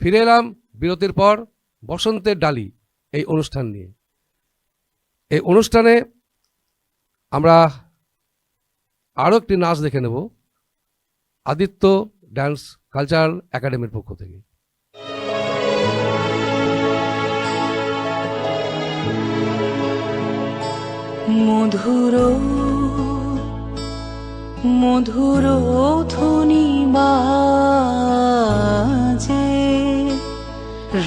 ফিরে এলাম বিরতির পর বসন্তের ডালি এই অনুষ্ঠান নিয়ে। এই অনুষ্ঠানে আমরা আরও একটি নাচ দেখে নেব, আদিত্য ড্যান্স কালচারাল একাডেমির পক্ষ থেকে। মধুর মধুর ধ্বনি বাজে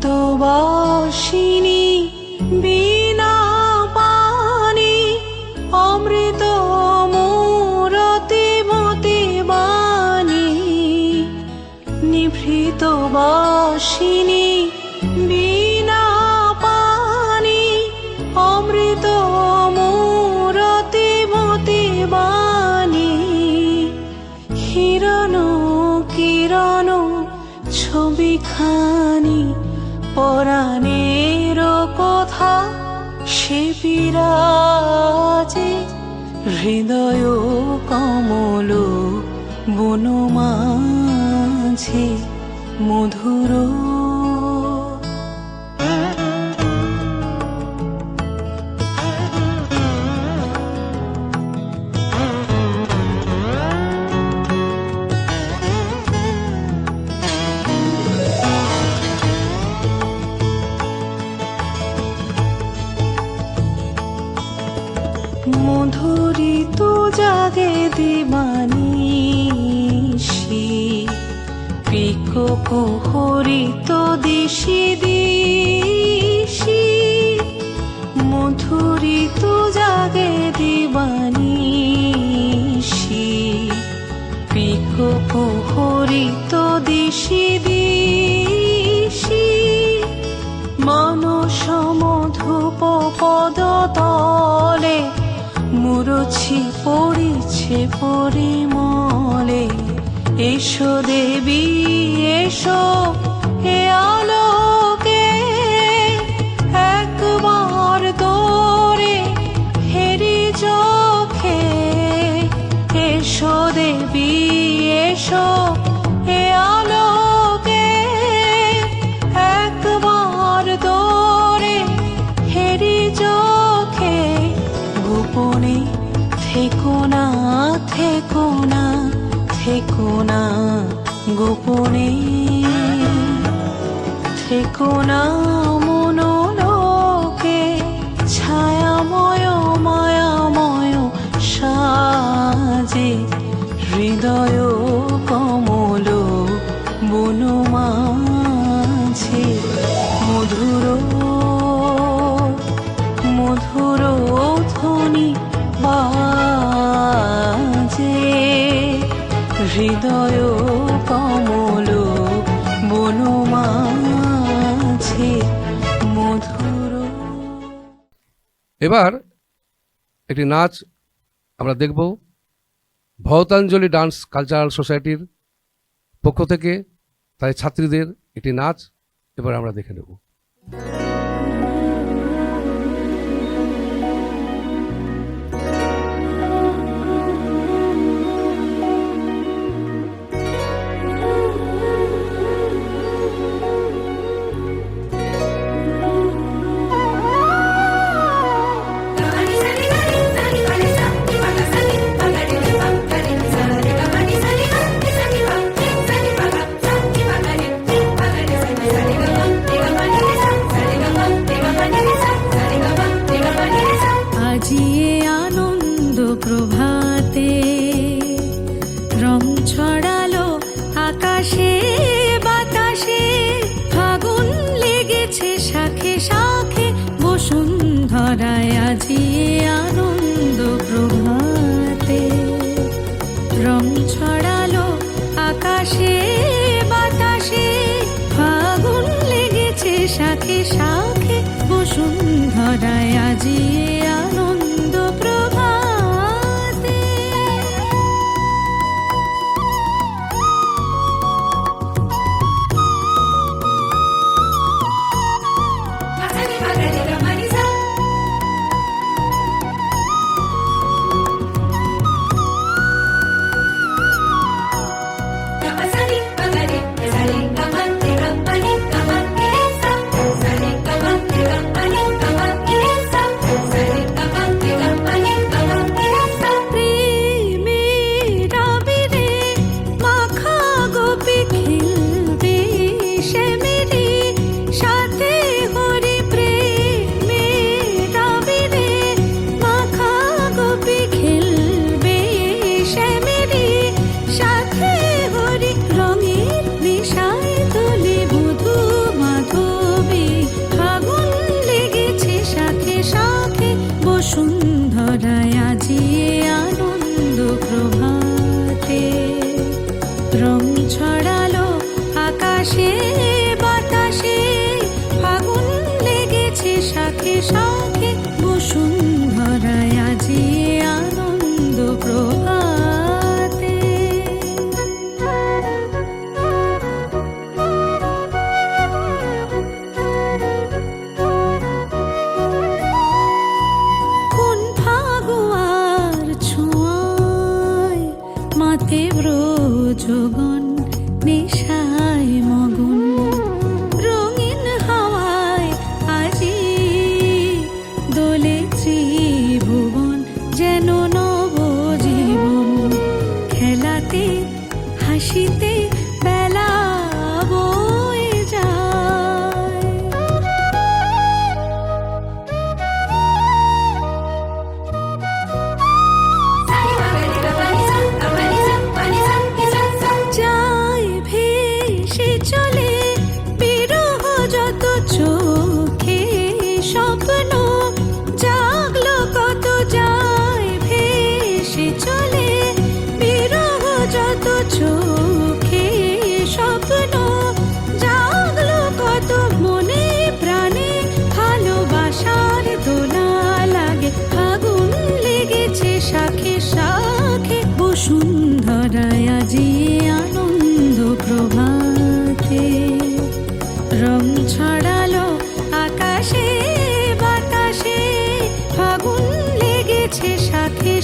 とばしに পরাণের কথা সে বিরাজে হৃদয় কমল বনমাঝে মধুর জাগে দিবানিশি পিকো কোহরিত দিশি দিশি। মধুরিত জাগে দিবানিশি পড়িছে পরিমলে এসো দেবী এসো। থেকো না গোপনে থেকো না। হৃদয় কমল মধুর। এবার একটি নাচ আমরা দেখব। ভরতাঞ্জলি ডান্স কালচারাল সোসাইটির পক্ষ থেকে, তাই ছাত্রীদের একটি নাচ এবার আমরা দেখে নেব। ব্রজগণ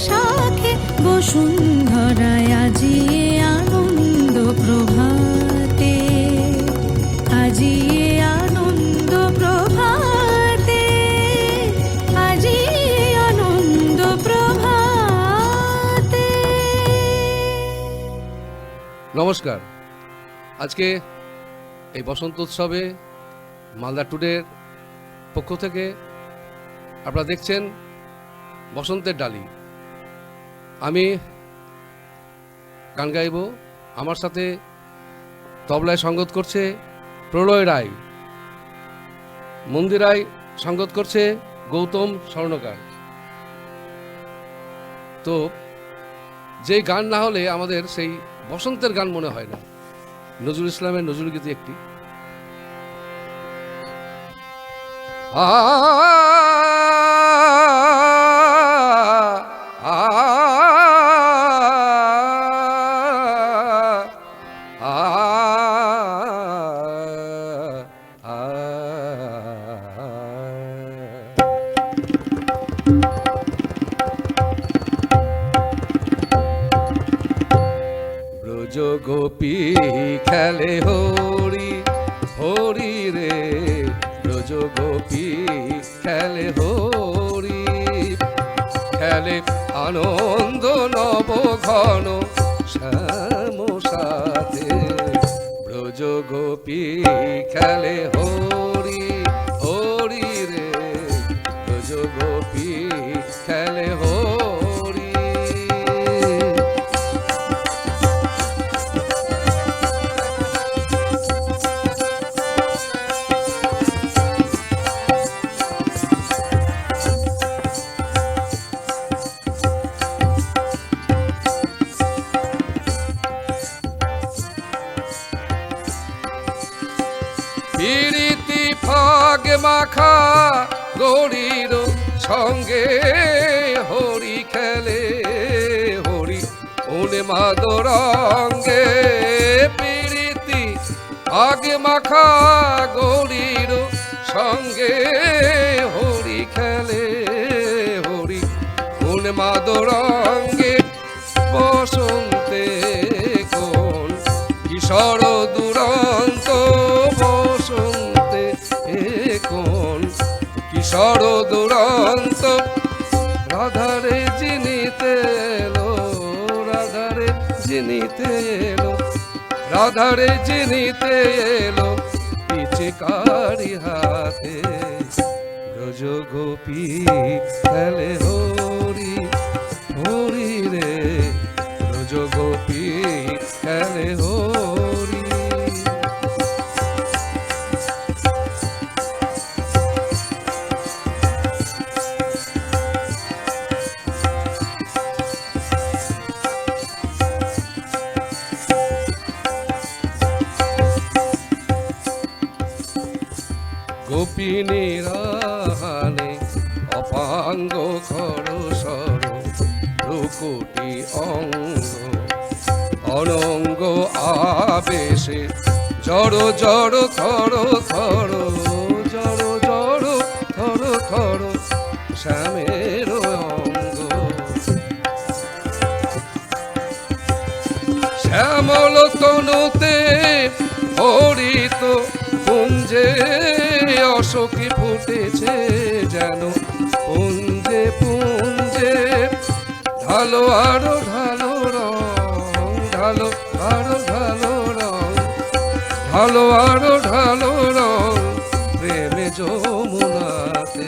শাখে বসুন্ধরায় আজি আনন্দ প্রভাতে। আজি আনন্দ প্রভাতে। আজি আনন্দ প্রভাতে। নমস্কার। আজকে এই বসন্ত উৎসবে মালদা টুডের পক্ষ থেকে আপনারা দেখছেন বসন্তের ডালি। আমি গান গাইব। আমার সাথে তবলায় সঙ্গত করছে প্রলয় রায়। মন্দিরায় সঙ্গত করছে গৌতম স্বর্ণকার। তো যে গান না হলে আমাদের সেই বসন্তের গান মনে হয় না। নজরুল ইসলামের নজরুল গীতি একটি। আ গোপী খেলে হরি হরি রে। রোজ গোপী খেলে হরি। খেলে আনন্দ নব ঘন, শ্যাম সাথে। ব্রজ গোপী খেলে হরি। পিরিতি ফাগ মাখা গৌরীর সঙ্গে হরি খেলে, হরি ওনে মাদরঙ্গে। প্রীতি আগে মাখা গৌরীর সঙ্গে হরি খেলে, হরি ওনে মাদরঙ্গে। বসন্তে কোন কিশোর দুরন্ত রাধারে জিনিতে এলো, রাধারে জিনিতে এলো, রাধারে জিনিতে এলো, পিচিকারি হাতে। ব্রজ গোপী খেলে হরি হরি রে। গোপিনীরাহানে অপাঙ্গ খর সর রুকুটি অঙ্গ, অনঙ্গ আবেশে জড় জড় থর থর জড় জড় থর থর শ্যামের অঙ্গ। শ্যামল তনুতে হরিত পুঞ্জে অশোকে ফুটেছে যেন। পুঞ্জে পুঞ্জে, ঢালো আরও, ঢালো রং, ঢালো আরও, ঢালো রং, ঢালো আরও, ঢালো রং, প্রেমে যমুনাতে।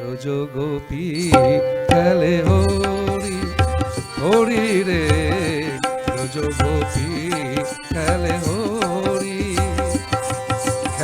রোজ গোপী খেলে হরি হরি রে। রোজ গোপী খেলে হরি।